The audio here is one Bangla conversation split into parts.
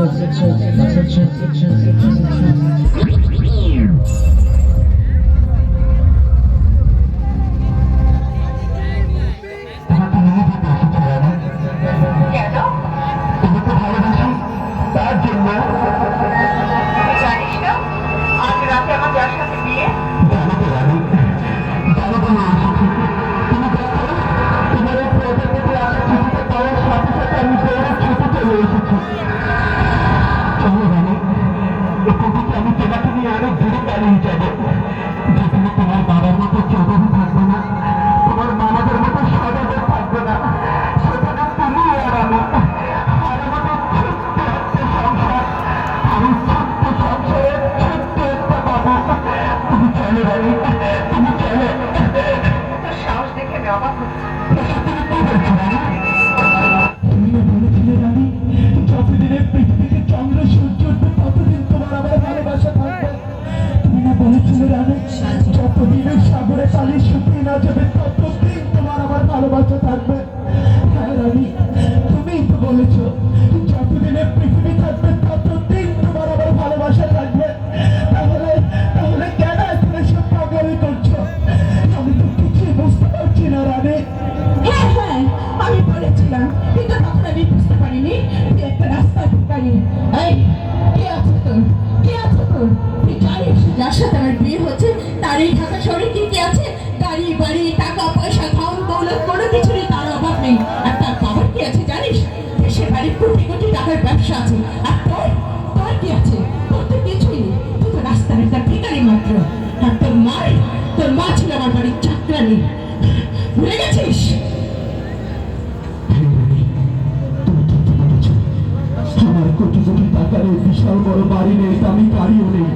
I'm that's it, that's it, that's যার সাথে আমার বিয়ে হচ্ছে তার এই ঢাকা শহরে কি কি আছে? গাড়ি বাড়ি, টাকা, পয়সা খাওয়ান দৌলত, কোনো কিছুরই তার অভাব নেই। আর তার বাবার কি আছে জানিস? দেশের বাড়ির কোটি কোটি টাকার ব্যবসা আছে। আর তোর তোর কি আছে? তোর তো কিছুই নেই। তুই তো রাস্তার একটা ভিখারি মাত্র। আর তোর মাই তোর মা ছিল আমার বাড়ির চাকরানি ভুলে গেছিস? আমার কোটি কোটি টাকার বিশাল বড় বাড়ি নেই, দামি গাড়িও নেই।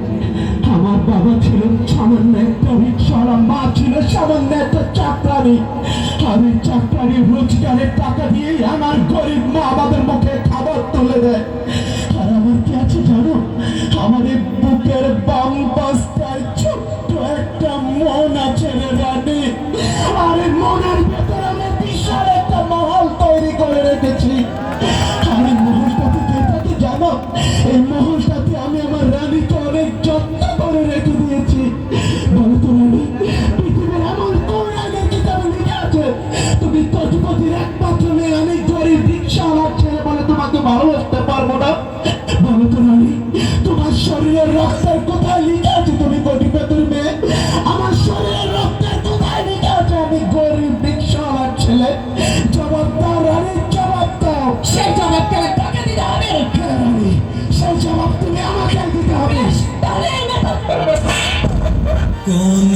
বাবা ছিলেন সামান্য একটা রিক্সাওয়ালা মা ছিল সামান্য একটা চাকরানি। আর এই চাকরানির রোজগারের টাকা দিয়েই আমার গরিব মা আমাদের মুখে খাবার তুলে দেয়। আর আমার কি আছে জানো? আমাদের বুকের বাম পাশটায় ছোট্ট একটা মন আছে রে রানী। মনের ভেতরে আমি বিশাল একটা মহল তৈরি করে রেখেছি। রক্তের কোথায় লিখে আছে তুমি। আমার শরীরের রক্তের কোথায় লিখে আছে? আমি গরিব ছেলে। জবাব দাও জবাব দাও। সেই আমার তাকে দিতে হবে? হ্যাঁ, রানী সেই জবাব তুমি আমাকে দিতে হবে। কোন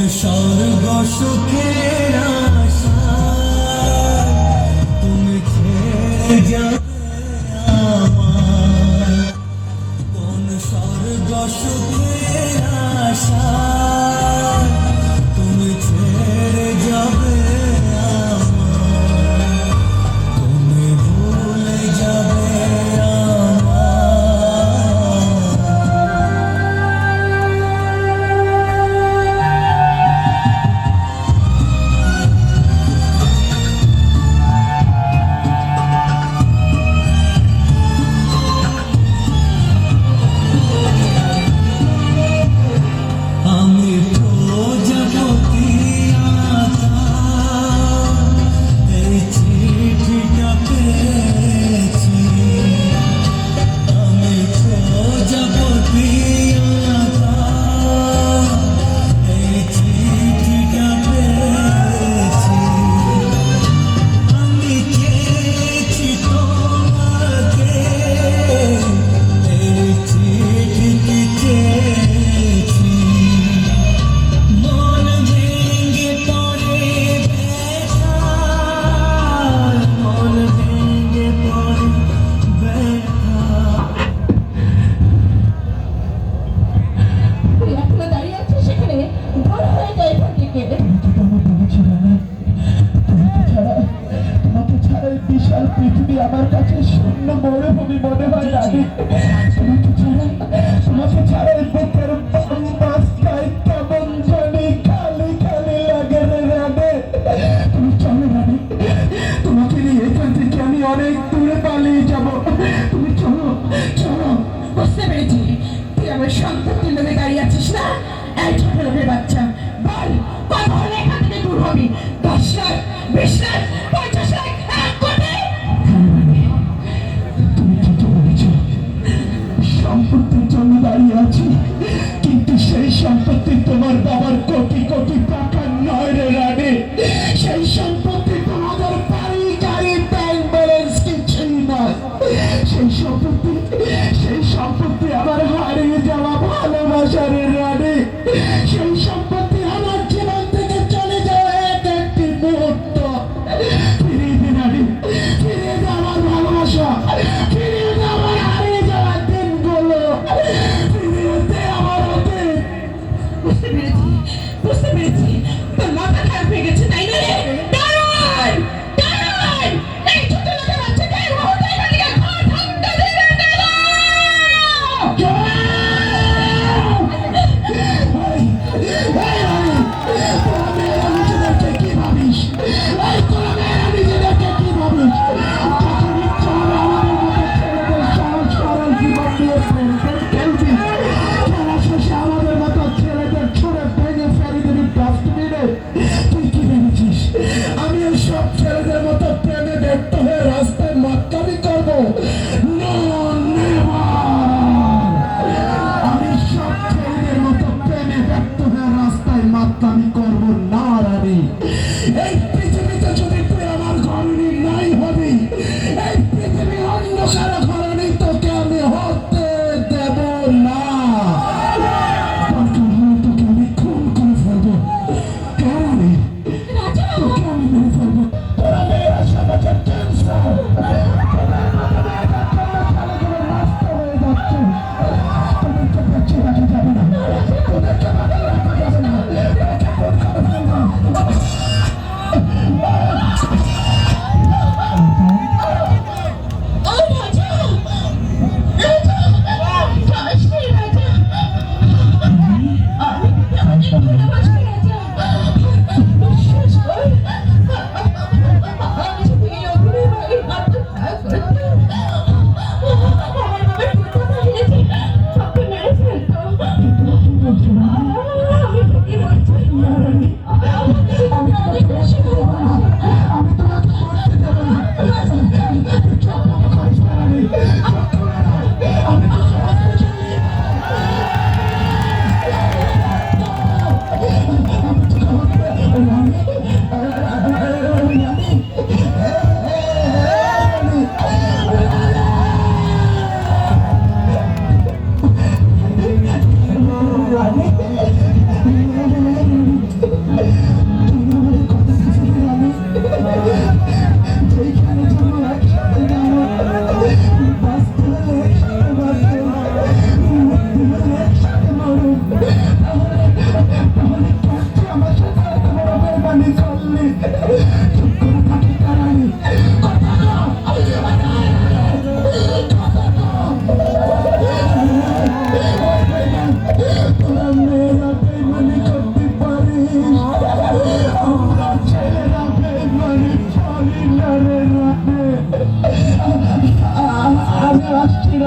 Thank you.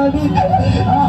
আমি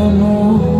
amor.